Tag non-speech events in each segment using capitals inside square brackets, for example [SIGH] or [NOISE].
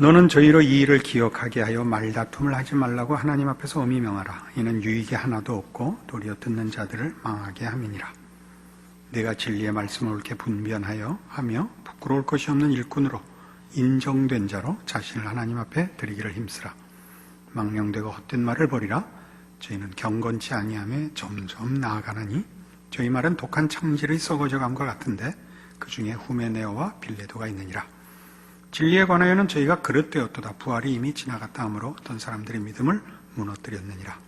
너는 저희로 이 일을 기억하게 하여 말다툼을 하지 말라고 하나님 앞에서 엄히 명하라. 이는 유익이 하나도 없고 도리어 듣는 자들을 망하게 함이니라. 내가 진리의 말씀을 옳게 분변하여 하며 부끄러울 것이 없는 일꾼으로 인정된 자로 자신을 하나님 앞에 드리기를 힘쓰라. 망령되고 헛된 말을 버리라. 저희는 경건치 아니함에 점점 나아가나니 저희 말은 독한 창질의 썩어져감과 같은데 그 중에 후메네오와 빌레도가 있느니라. 진리에 관하여는 저희가 그릇되었도다. 부활이 이미 지나갔다 하므로 어떤 사람들의 믿음을 무너뜨렸느니라.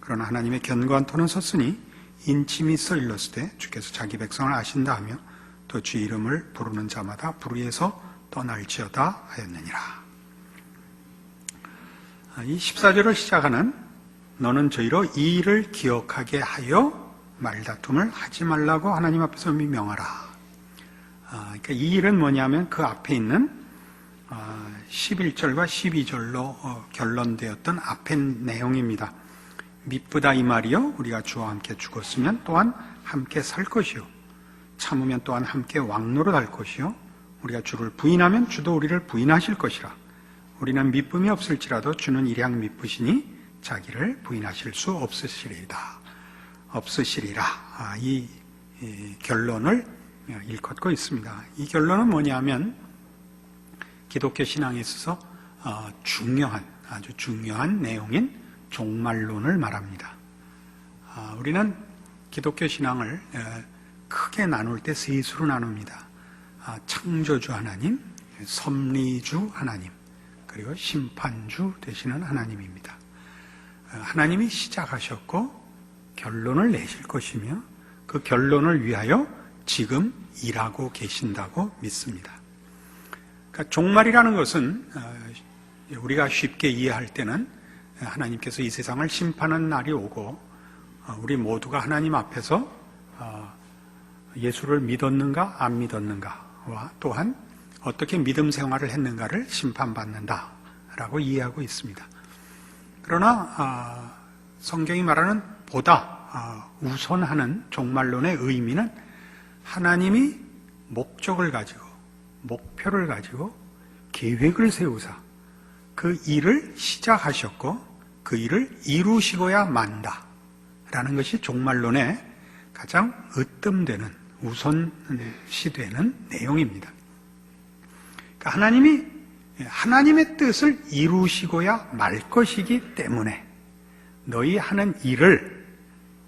그러나 하나님의 견고한 터는 섰으니 인침이 써 일렀으되 주께서 자기 백성을 아신다 하며 또 주 이름을 부르는 자마다 불의에서 떠날지어다 하였느니라. 아, 이 14절을 시작하는 너는 저희로 이 일을 기억하게 하여 말다툼을 하지 말라고 하나님 앞에서 명하라. 아, 그러니까 이 일은 뭐냐면 그 앞에 있는 11절과 12절로 어, 결론되었던 앞의 내용입니다. 미쁘다 이 말이요 우리가 주와 함께 죽었으면 또한 함께 살 것이요. 참으면 또한 함께 왕노로 갈 것이요. 우리가 주를 부인하면 주도 우리를 부인하실 것이라. 우리는 미쁨이 없을지라도 주는 일양 미쁘시니 자기를 부인하실 수 없으시리다. 없으시리라. 아, 이, 이 결론을 일컫고 있습니다. 이 결론은 뭐냐면 기독교 신앙에 있어서 어, 중요한 아주 중요한 내용인 종말론을 말합니다. 아, 우리는 기독교 신앙을 크게 나눌 때 세 수로 나눕니다. 아, 창조주 하나님, 섭리주 하나님, 그리고 심판주 되시는 하나님입니다. 어, 하나님이 시작하셨고 결론을 내실 것이며 그 결론을 위하여 지금 일하고 계신다고 믿습니다. 그러니까 종말이라는 것은 어, 우리가 쉽게 이해할 때는 하나님께서 이 세상을 심판하는 날이 오고 어, 우리 모두가 하나님 앞에서 어, 예수를 믿었는가 안 믿었는가와 또한 어떻게 믿음 생활을 했는가를 심판받는다라고 이해하고 있습니다. 그러나 성경이 말하는 보다 우선하는 종말론의 의미는 하나님이 목적을 가지고 목표를 가지고 계획을 세우사 그 일을 시작하셨고 그 일을 이루시고야 만다. 라는 것이 종말론의 가장 으뜸되는 우선시되는 내용입니다. 그러니까 하나님이 하나님의 뜻을 이루시고야 말 것이기 때문에 너희 하는 일을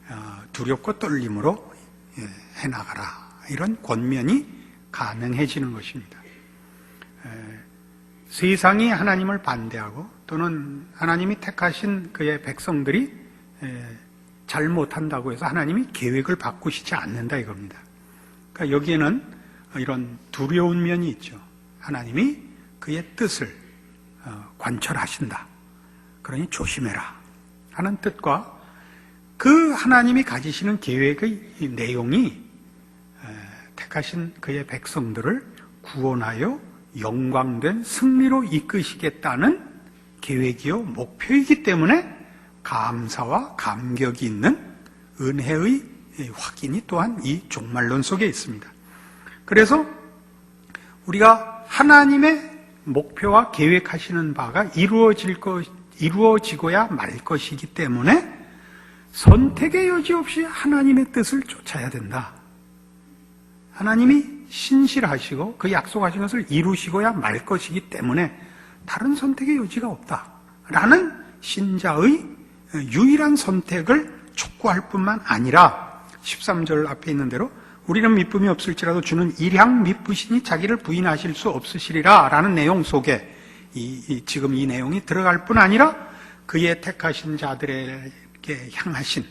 어, 두렵고 떨림으로 예, 해나가라. 이런 권면이 가능해지는 것입니다. 세상이 하나님을 반대하고 또는 하나님이 택하신 그의 백성들이 잘못한다고 해서 하나님이 계획을 바꾸시지 않는다 이겁니다. 그러니까 여기에는 이런 두려운 면이 있죠. 하나님이 그의 뜻을 어, 관철하신다. 그러니 조심해라. 하는 뜻과 그 하나님이 가지시는 계획의 내용이 택하신 그의 백성들을 구원하여 영광된 승리로 이끄시겠다는 계획이요 목표이기 때문에 감사와 감격이 있는 은혜의 확인이 또한 이 종말론 속에 있습니다. 그래서 우리가 하나님의 목표와 계획하시는 바가 이루어질 것, 이루어지고야 말 것이기 때문에 선택의 여지 없이 하나님의 뜻을 쫓아야 된다. 하나님이 신실하시고 그 약속하신 것을 이루시고야 말 것이기 때문에 다른 선택의 여지가 없다. 라는 신자의 유일한 선택을 촉구할 뿐만 아니라 13절 앞에 있는 대로 우리는 미쁨이 없을지라도 주는 일향 미쁘시니 자기를 부인하실 수 없으시리라 라는 내용 속에 이, 이, 지금 이 내용이 들어갈 뿐 아니라 그의 택하신 자들에게 향하신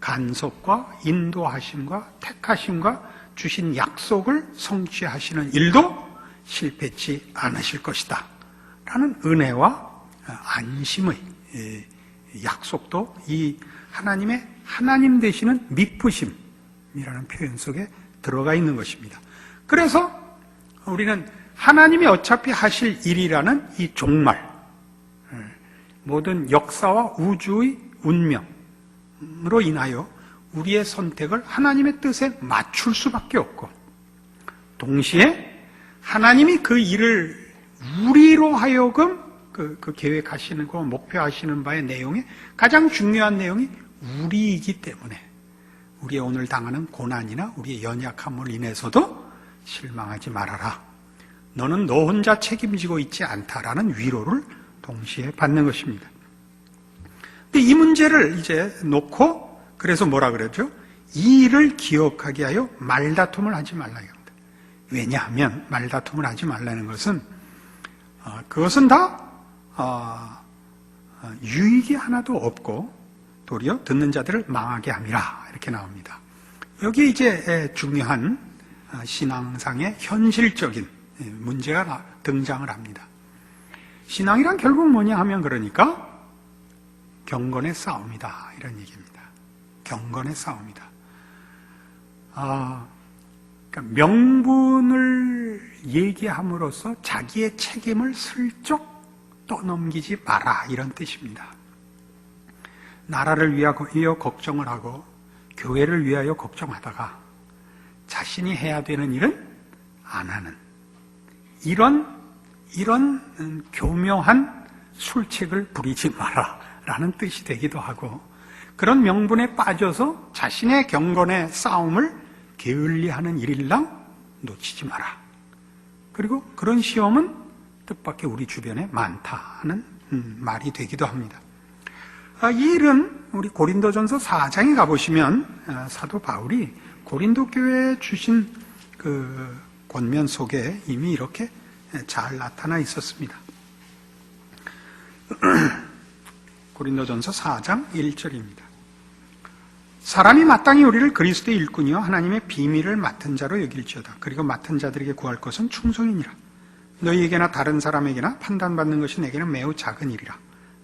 간섭과 인도하심과 택하심과 주신 약속을 성취하시는 일도 실패치 않으실 것이다. 라는 은혜와 안심의 약속도 이 하나님의 하나님 되시는 미쁘심이라는 표현 속에 들어가 있는 것입니다. 그래서 우리는 하나님이 어차피 하실 일이라는 이 종말, 모든 역사와 우주의 운명으로 인하여 우리의 선택을 하나님의 뜻에 맞출 수밖에 없고, 동시에 하나님이 그 일을 우리로 하여금 그, 그 계획하시는 거 목표하시는 바의 내용에 가장 중요한 내용이 우리이기 때문에 우리의 오늘 당하는 고난이나 우리의 연약함을 인해서도 실망하지 말아라. 너는 너 혼자 책임지고 있지 않다라는 위로를 동시에 받는 것입니다. 근데 이 문제를 이제 놓고 그래서 뭐라 그러죠? 이 일을 기억하게 하여 말다툼을 하지 말라 이겁니다. 왜냐하면 말다툼을 하지 말라는 것은 어, 그것은 다 어, 어, 유익이 하나도 없고 도리어 듣는 자들을 망하게 함이라 이렇게 나옵니다. 여기 이제 중요한 어, 신앙상의 현실적인 예, 문제가 나- 등장을 합니다. 신앙이란 결국 뭐냐 하면 그러니까 경건의 싸움이다 이런 얘기입니다. 경건의 싸움이다. 아, 그러니까 명분을 얘기함으로써 자기의 책임을 슬쩍 떠넘기지 마라 이런 뜻입니다. 나라를 위하여 걱정을 하고 교회를 위하여 걱정하다가 자신이 해야 되는 일은 안 하는 이런 이런 음, 교묘한 술책을 부리지 마라라는 뜻이 되기도 하고 그런 명분에 빠져서 자신의 경건의 싸움을 게을리하는 일일랑 놓치지 마라. 그리고 그런 시험은 뜻밖의 우리 주변에 많다는 음, 말이 되기도 합니다. 아, 이 일은 우리 고린도전서 4장에 가보시면 아, 사도 바울이 고린도 교회에 주신 그 권면 속에 이미 이렇게 잘 나타나 있었습니다. [CLEARS THROAT] 고린도전서 4장 1절입니다. 사람이 마땅히 우리를 그리스도의 일꾼이요 하나님의 비밀을 맡은 자로 여길지어다. 그리고 맡은 자들에게 구할 것은 충성이니라. 너희에게나 다른 사람에게나 판단받는 것이 내게는 매우 작은 일이라.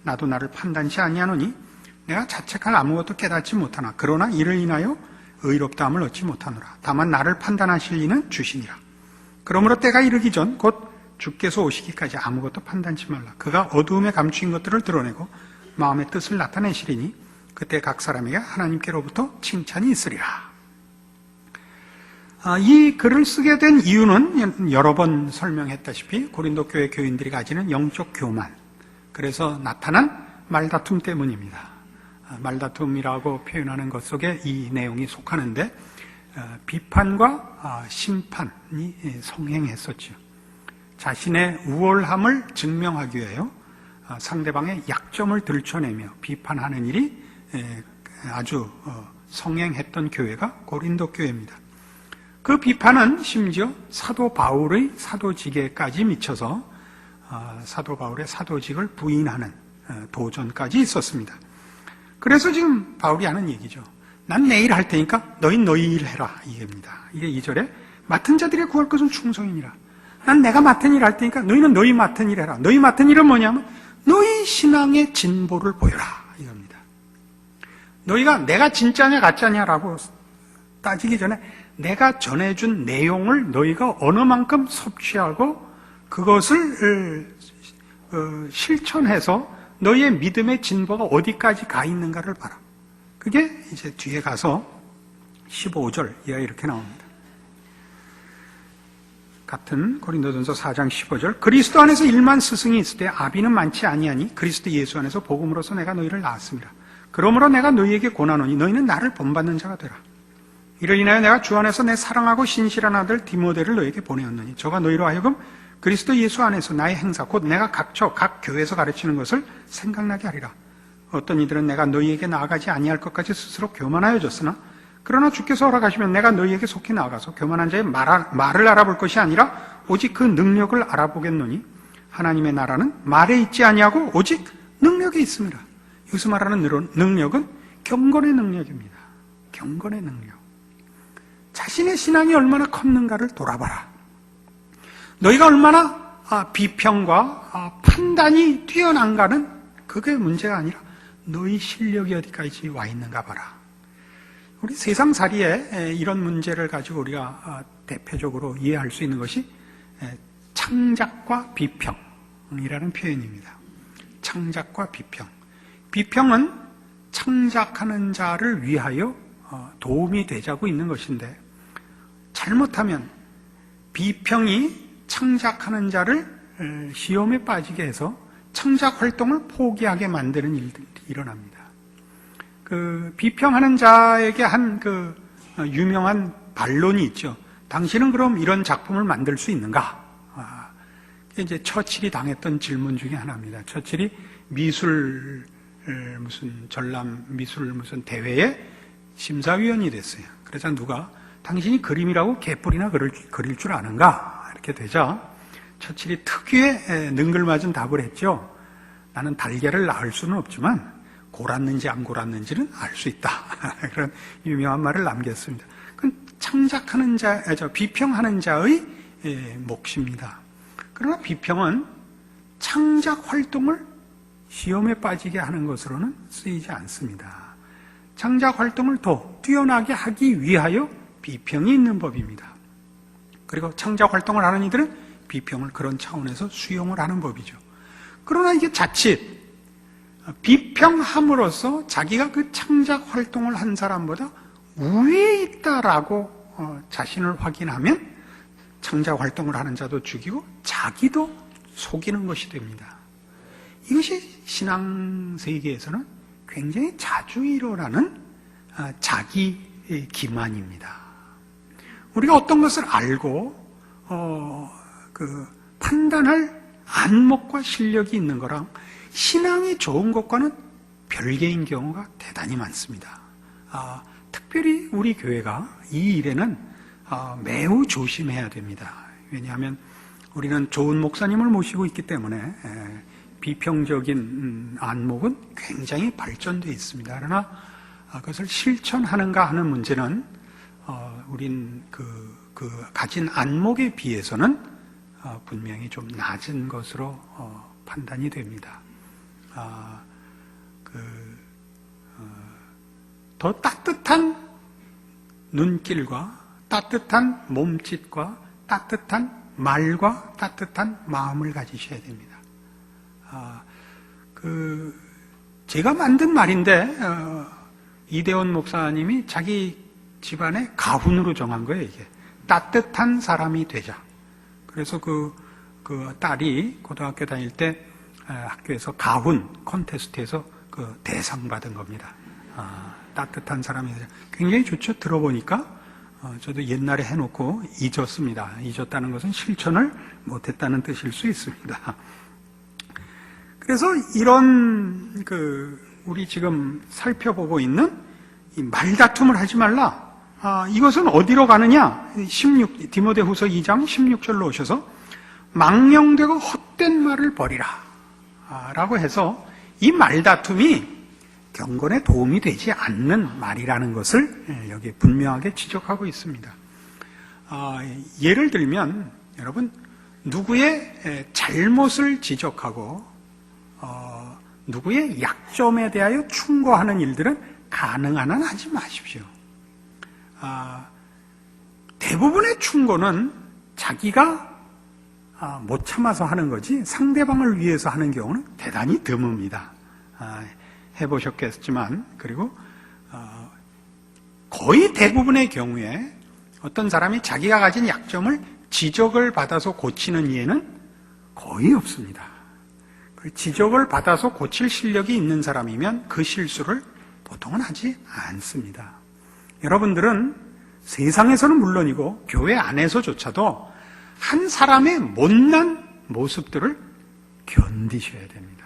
나도 나를 판단치 아니하노니 내가 자책할 아무것도 깨닫지 못하나 그러나 이를 인하여 의롭다함을 얻지 못하노라. 다만 나를 판단하실 이는 주시니라. 그러므로 때가 이르기 전 곧 주께서 오시기까지 아무것도 판단치 말라. 그가 어두움에 감추인 것들을 드러내고 마음의 뜻을 나타내시리니 그때 각 사람에게 하나님께로부터 칭찬이 있으리라. 아, 이 글을 쓰게 된 이유는 여러 번 설명했다시피 고린도 교회 교인들이 가지는 영적 교만, 그래서 나타난 말다툼 때문입니다. 아, 말다툼이라고 표현하는 것 속에 이 내용이 속하는데 어, 비판과 아, 심판이 성행했었죠. 자신의 우월함을 증명하기 위하여 아, 상대방의 약점을 들춰내며 비판하는 일이 에, 아주 어, 성행했던 교회가 고린도 교회입니다. 그 비판은 심지어 사도 바울의 사도직에까지 미쳐서 아, 사도 바울의 사도직을 부인하는 어, 도전까지 있었습니다. 그래서 지금 바울이 하는 얘기죠. 난 내일 할 테니까 너희 너희 일 해라 이겁니다. 이게 2절에 맡은 자들이 구할 것은 충성이니라. 난 내가 맡은 일 할 테니까 너희는 너희 맡은 일 해라. 너희 맡은 일은 뭐냐면 너희 신앙의 진보를 보여라. 너희가 내가 진짜냐 가짜냐라고 따지기 전에 내가 전해준 내용을 너희가 어느 만큼 섭취하고 그것을 어, 실천해서 너희의 믿음의 진보가 어디까지 가 있는가를 봐라. 그게 이제 뒤에 가서 15절 이하 이렇게 나옵니다. 같은 고린도전서 4장 15절 그리스도 안에서 일만 스승이 있을 때 아비는 많지 아니하니 그리스도 예수 안에서 복음으로서 내가 너희를 낳았습니다. 그러므로 내가 너희에게 권하노니 너희는 나를 본받는 자가 되라. 이를 인하여 내가 주 안에서 내 사랑하고 신실한 아들 디모데를 너에게 보내었느니 저가 너희로 하여금 그리스도 예수 안에서 나의 행사 곧 내가 각처 각 교회에서 가르치는 것을 생각나게 하리라. 어떤 이들은 내가 너희에게 나아가지 아니할 것까지 스스로 교만하여 졌으나 그러나 주께서 허락하시면 내가 너희에게 속히 나아가서 교만한 자의 말, 말을 알아볼 것이 아니라 오직 그 능력을 알아보겠노니 하나님의 나라는 말에 있지 아니하고 오직 능력에 있습니다. 여기서 말하는 능력은 경건의 능력입니다. 경건의 능력. 자신의 신앙이 얼마나 컸는가를 돌아봐라. 너희가 얼마나 아, 비평과 아, 판단이 뛰어난가는 그게 문제가 아니라 너희 실력이 어디까지 와 있는가 봐라. 우리 세상살이에 이런 문제를 가지고 우리가 아, 대표적으로 이해할 수 있는 것이 창작과 비평이라는 표현입니다. 창작과 비평. 비평은 창작하는 자를 위하여 어, 도움이 되자고 있는 것인데 잘못하면 비평이 창작하는 자를 에, 시험에 빠지게 해서 창작 활동을 포기하게 만드는 일들이 일어납니다. 그 비평하는 자에게 한 그 유명한 반론이 있죠. 당신은 그럼 이런 작품을 만들 수 있는가? 아, 이제 처칠이 당했던 질문 중에 하나입니다. 처칠이 미술 에, 무슨 전람 미술 무슨 대회에 심사위원이 됐어요. 그래서 누가 당신이 그림이라고 개뿔이나 그릴, 그릴 줄 아는가? 이렇게 되자 처칠이 특유의 에, 능글맞은 답을 했죠. 나는 달걀을 낳을 수는 없지만 골았는지 안 골았는지는 알 수 있다. [LAUGHS] 그런 유명한 말을 남겼습니다. 그건 창작하는 자, 아, 저 비평하는 자의 에, 몫입니다. 그러나 비평은 창작 활동을 시험에 빠지게 하는 것으로는 쓰이지 않습니다. 창작 활동을 더 뛰어나게 하기 위하여 비평이 있는 법입니다. 그리고 창작 활동을 하는 이들은 비평을 그런 차원에서 수용을 하는 법이죠. 그러나 이게 자칫 비평함으로써 자기가 그 창작 활동을 한 사람보다 우위에 있다라고 어, 자신을 확인하면 창작 활동을 하는 자도 죽이고 자기도 속이는 것이 됩니다. 이것이 신앙 세계에서는 굉장히 자주 일어나는 아, 자기 기만입니다. 우리가 어떤 것을 알고 어, 그 판단할 안목과 실력이 있는 거랑 신앙이 좋은 것과는 별개인 경우가 대단히 많습니다. 아, 특별히 우리 교회가 이 일에는 아, 매우 조심해야 됩니다. 왜냐하면 우리는 좋은 목사님을 모시고 있기 때문에 에, 비평적인 음, 안목은 굉장히 발전되어 있습니다. 그러나 아, 그것을 실천하는가 하는 문제는 어, 우린 그, 그 가진 안목에 비해서는 어, 분명히 좀 낮은 것으로 어, 판단이 됩니다. 아, 그, 어, 더 따뜻한 눈길과 따뜻한 몸짓과 따뜻한 말과 따뜻한 마음을 가지셔야 됩니다. 아, 그, 제가 만든 말인데, 어, 이대원 목사님이 자기 집안의 가훈으로 정한 거예요, 이게. 따뜻한 사람이 되자. 그래서 그, 그 딸이 고등학교 다닐 때 아, 학교에서 가훈 콘테스트에서 그 대상 받은 겁니다. 아, 따뜻한 사람이 되자. 굉장히 좋죠. 들어보니까. 어, 저도 옛날에 해놓고 잊었습니다. 잊었다는 것은 실천을 못했다는 뜻일 수 있습니다. 그래서 이런 그 우리 지금 살펴보고 있는 이 말다툼을 하지 말라. 아, 이것은 어디로 가느냐? 16 디모데후서 2장 16절로 오셔서 망령되고 헛된 말을 버리라. 아, 라고 해서 이 말다툼이 경건에 도움이 되지 않는 말이라는 것을 예, 여기 분명하게 지적하고 있습니다. 아, 예를 들면 여러분 누구의 에, 잘못을 지적하고 어, 누구의 약점에 대하여 충고하는 일들은 가능한 한 하지 마십시오. 아, 대부분의 충고는 자기가 아, 못 참아서 하는 거지 상대방을 위해서 하는 경우는 대단히 드뭅니다. 아, 해보셨겠지만 그리고 어, 거의 대부분의 경우에 어떤 사람이 자기가 가진 약점을 지적을 받아서 고치는 예는 거의 없습니다. 그 지적을 받아서 고칠 실력이 있는 사람이면 그 실수를 보통은 하지 않습니다. 여러분들은 세상에서는 물론이고 교회 안에서조차도 한 사람의 못난 모습들을 견디셔야 됩니다.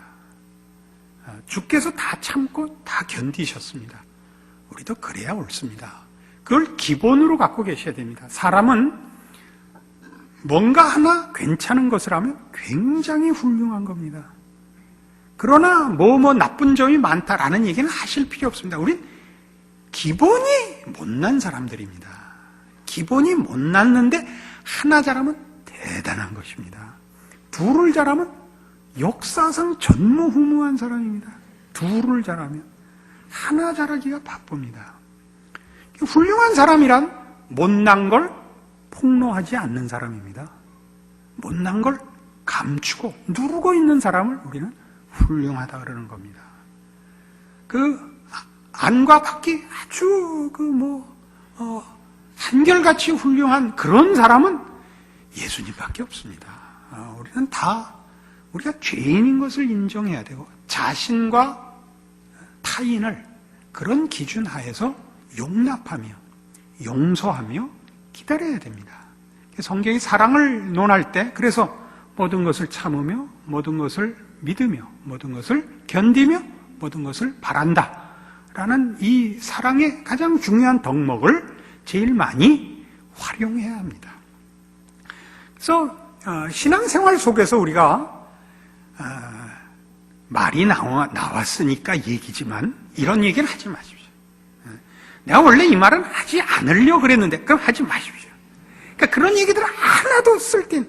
아, 주께서 다 참고 다 견디셨습니다. 우리도 그래야 옳습니다. 그걸 기본으로 갖고 계셔야 됩니다. 사람은 뭔가 하나 괜찮은 것을 하면 굉장히 훌륭한 겁니다. 그러나 뭐뭐 나쁜 점이 많다라는 얘기는 하실 필요 없습니다. 우린 기본이 못난 사람들입니다. 기본이 못났는데 하나 잘하면 대단한 것입니다. 둘을 잘하면 역사상 전무후무한 사람입니다. 둘을 잘하면 하나 잘하기가 바쁩니다. 훌륭한 사람이란 못난 걸 폭로하지 않는 사람입니다. 못난 걸 감추고 누르고 있는 사람을 우리는 훌륭하다 그러는 겁니다. 그 안과 밖이 아주 그뭐 어, 한결같이 훌륭한 그런 사람은 예수님밖에 없습니다. 어, 우리는 다 우리가 죄인인 것을 인정해야 되고 자신과 타인을 그런 기준 하에서 용납하며 용서하며 기다려야 됩니다. 성경이 사랑을 논할 때 그래서 모든 것을 참으며 모든 것을 믿으며 모든 것을 견디며 모든 것을 바란다. 라는 이 사랑의 가장 중요한 덕목을 제일 많이 활용해야 합니다. 그래서 어, 신앙생활 속에서 우리가 어, 말이 나왔으니까 얘기지만 이런 얘기는 하지 마십시오. 어, 내가 원래 이 말은 하지 않으려고 그랬는데 그럼 하지 마십시오. 그러니까 그런 얘기들 하나도 쓸땐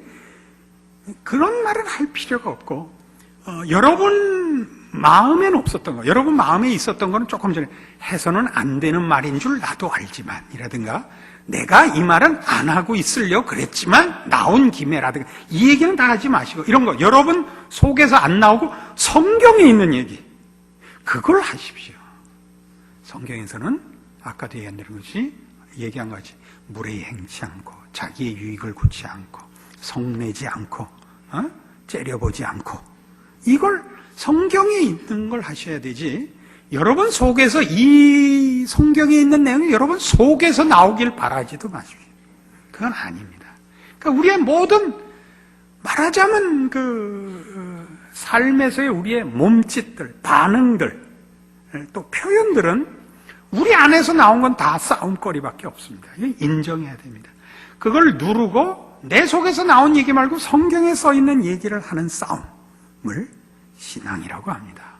그런 말은 할 필요가 없고 어, 여러분 마음에는 없었던 거, 여러분 마음에 있었던 거는 조금 전에 해서는 안 되는 말인 줄 나도 알지만 이라든가 내가 이 말은 안 하고 있으려고 그랬지만 나온 김에라든가 이 얘기는 다 하지 마시고 이런 거 여러분 속에서 안 나오고 성경에 있는 얘기 그걸 하십시오. 성경에서는 아까도 얘기한 것이 얘기한 것이 물에 행치 않고 자기의 유익을 굳지 않고 성내지 않고 어? 째려보지 않고 이걸 성경에 있는 걸 하셔야 되지 여러분 속에서 이 성경에 있는 내용이 여러분 속에서 나오길 바라지도 마십시오. 그건 아닙니다. 그러니까 우리의 모든 말하자면 그 어, 삶에서의 우리의 몸짓들, 반응들, 또 표현들은 우리 안에서 나온 건 다 싸움거리밖에 없습니다. 인정해야 됩니다. 그걸 누르고 내 속에서 나온 얘기 말고 성경에 써 있는 얘기를 하는 싸움 을 신앙이라고 합니다.